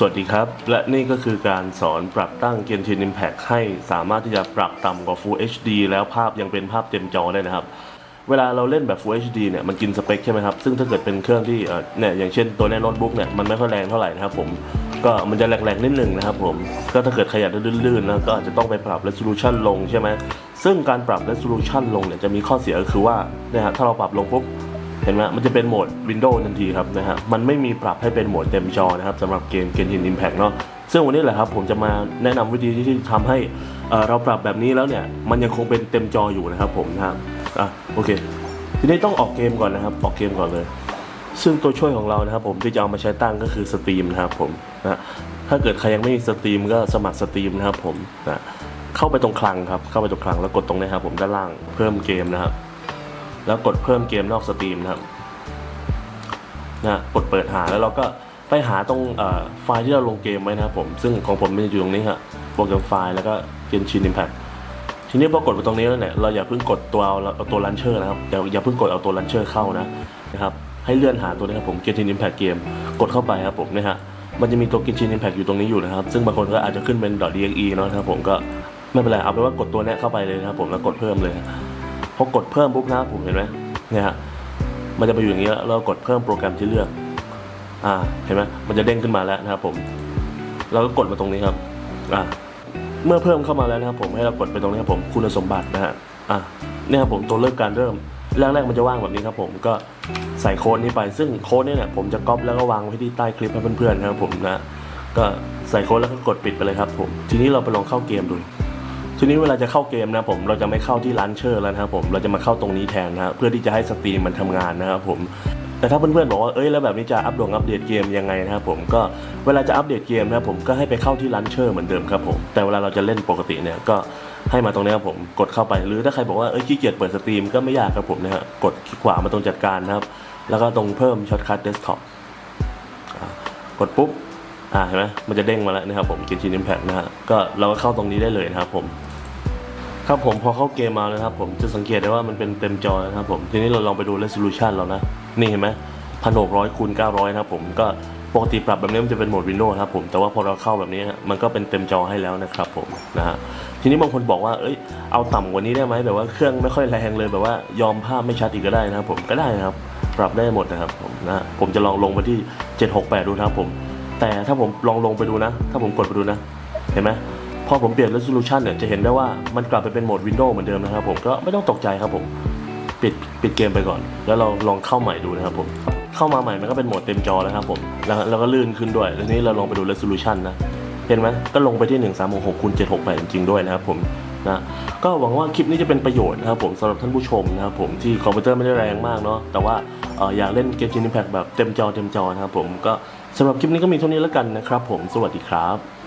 สวัสดีครับ และนี่ก็คือการสอนปรับตั้ง Genshin Impact ให้สามารถที่จะปรับต่ำกว่า Full HD แล้วภาพยังเป็นภาพเต็มจอได้นะครับ เวลาเราเล่นแบบ Full HD เนี่ยมันกินสเปคใช่ไหมครับ ซึ่งถ้าเกิดเป็นเครื่องที่เนี่ยอย่างเช่นตัวเนี้โน้ตบุ๊กเนี่ยมันไม่ค่อยแรงเท่าไหร่นะครับผมก็มันจะแหลกๆนิดนึงนะครับผม ก็ถ้าเกิดขยันลื่นๆนะก็อาจจะต้องไปปรับ resolution ลงใช่ไหมซึ่งการปรับ resolution ลงเนี่ยจะมีข้อเสียก็คือว่าเนี่ยฮะถ้าเราปรับลงปุ๊บ เห็นไหมมันจะเป็นโหมด Windows ทันทีครับนะฮะมันไม่มีปรับให้เป็นโหมดเต็มจอนะครับสำหรับเกม Genshin Impact เนาะซึ่งวันนี้แหละครับผมจะมาแนะนำวิธีที่ทำให้เอ่อเราปรับแบบนี้แล้วเนี่ยมันยังคงเป็นเต็มจออยู่นะครับผมนะครับอะโอเค ทีนี้ต้องออกเกมก่อนนะครับ ออกเกมก่อนเลย ซึ่งตัวช่วยของเรานะครับผมที่จะเอามาใช้ตั้งก็คือสตรีมนะครับผมนะถ้าเกิดใครยังไม่มีสตรีมก็สมัครสตรีมนะครับผมนะเข้าไปตรงคลังครับเข้าไปตรงคลังแล้วกดตรงนี้ครับผมด้านล่างเพิ่มเกมนะครับ แล้วกดเพิ่มเกมนอกสตรีมนะครับนะกดเปิดหาแล้วเราก็ไปหาตรงเอ่อไฟล์ที่เราลงเกมไว้นะครับผม ซึ่งของผมมันจะอยู่ตรงนี้ครับโปรแกรมไฟล์แล้วก็ Genshin Impact ทีนี้พอกดไปตรงนี้แล้วเนี่ยเราอย่าเพิ่งกดตัวเอาเอาตัวลันเชอร์นะครับอย่าอย่าเพิ่งกดเอาตัวลันเชอร์เข้านะนะครับให้เลื่อนหาตัวนี้ครับผม Genshin Impact Game กดเข้าไปครับผมนี่ยฮะมันจะมีตัว Genshin Impact อยู่ตรงนี้อยู่นะครับ ซึ่งบางคนก็อาจจะขึ้นเป็น .exe เนาะนะครับผมก็ไม่เป็นไรเอาเป็นว่ากดตัวนี้เข้าไปเลยนะครับผมแล้วกดเพิ่มเลย พอกดเพิ่มปุ๊บนะผมเห็นไหมเนี่ยฮะมันจะไปอยู่อย่างนี้แล้วเรากดเพิ่มโปรแกรมที่เลือกอ่าเห็นไหมมันจะเด้งขึ้นมาแล้วนะครับผมเราก็กดมาตรงนี้ครับอ่าเมื่อเพิ่มเข้ามาแล้วนะครับผมให้เรากดไปตรงนี้ครับผมคุณสมบัตินะฮะอ่าเนี่ยครับผมตัวเลือกการเริ่มแรกๆมันจะว่างแบบนี้ครับผมก็ใส่โค้ดนี้ไปซึ่งโค้ดนี้เนี่ยผมจะก๊อปแล้วก็วางไว้ที่ใต้คลิปให้เพื่อนๆนะครับผมนะก็ใส่โค้ดแล้วก็กดปิดไปเลยครับผม ทีนี้เราไปลองเข้าเกมดู ทีนี้เวลาจะเข้าเกมนะผมเราจะไม่เข้าที่ร้นเชอร์แล้วนะครับผมเราจะมาเข้าตรงนี้แทนนะครับเพื่อที่จะให้สตรีมมันทำงานนะครับผมแต่ถ้าเพื่อนๆบอกว่าเอ้ยแล้วแบบนี้จะอัปโหลดอัปเดตเกมยังไงนะครับผมก็เวลาจะอัปเดตเกมนะครับผมก็ให้ไปเข้าที่ร้นเชอร์เหมือนเดิมครับผมแต่เวลาเราจะเล่นปกติเนี่ยก็ให้มาตรงนี้ครับผมกดเข้าไปหรือถ้าใครบอกว่าเอ้ยขี้เกียจเปิดสตรีมก็ไม่ยากครับผมนะฮะกดขวามาตรงจัดการนะครับแล้วก็ตรงเพิ่มช็อตคัทเดสก์ท็อปกดปุ๊บอ่าเห็นไหมมันจะเด้งมาแล้วนะครับผม Genshin Impact นะฮะก็เราก็เข้าตรงนี้ได้เลยนะครับผม ครับผมพอเข้าเกมมาแล้วนะครับผมจะสังเกตได้ว่ามันเป็นเต็มจอนะครับผมทีนี้เราลองไปดู resolution เรานะ นี่เห็นไหมพันหกร้อยคูณเก้าร้อยนะครับผมก็ปกติปรับแบบนี้มันจะเป็นโหมด Windows นะครับผมแต่ว่าพอเราเข้าแบบนี้มันก็เป็นเต็มจอให้แล้วนะครับผมนะฮะทีนี้บางคนบอกว่าเอ้ยเอาต่ำกว่านี้ได้ไหมแบบว่าเครื่องไม่ค่อยแรงเลยแบบว่ายอมภาพไม่ชัดอีกก็ได้นะครับผมก็ได้นะครับปรับได้หมดนะครับผมนะผมจะลองลงไปที่ 768 ดูนะครับผม แต่ถ้าผมลองลงไปดูนะ ถ้าผมกดไปดูนะ เห็นไหม พอผมเปลี่ยน resolution เนี่ยจะเห็นได้ว่ามันกลับไปเป็นโหมด Windows เหมือนเดิมนะครับผมก็ไม่ต้องตกใจครับผมปิดปิดเกมไปก่อน แล้วเราลองเข้าใหม่ดูนะครับผมเข้ามาใหม่มันก็เป็นโหมดเต็มจอแล้วครับผมแล้วแล้วก็ลื่นขึ้นด้วยแล้วทีนี้เราลองไปดู resolution นะเห็นไหมก็ลงไปที่ 1 3 6 6คูณ768จริงๆด้วยนะครับผมนะก็หวังว่าคลิปนี้จะเป็นประโยชน์นะครับผมสำหรับท่านผู้ชมนะครับผมที่คอมพิวเตอร์ไม่ได้แรงมากเนาะแต่ว่าอออยากเล่น Genshin Impact แบบเต็มจอเต็มจอนะครับผมก็สำหรับคลิปนี้ก็มีเท่านี้แล้วกันนะครับผมสวัสดีครับ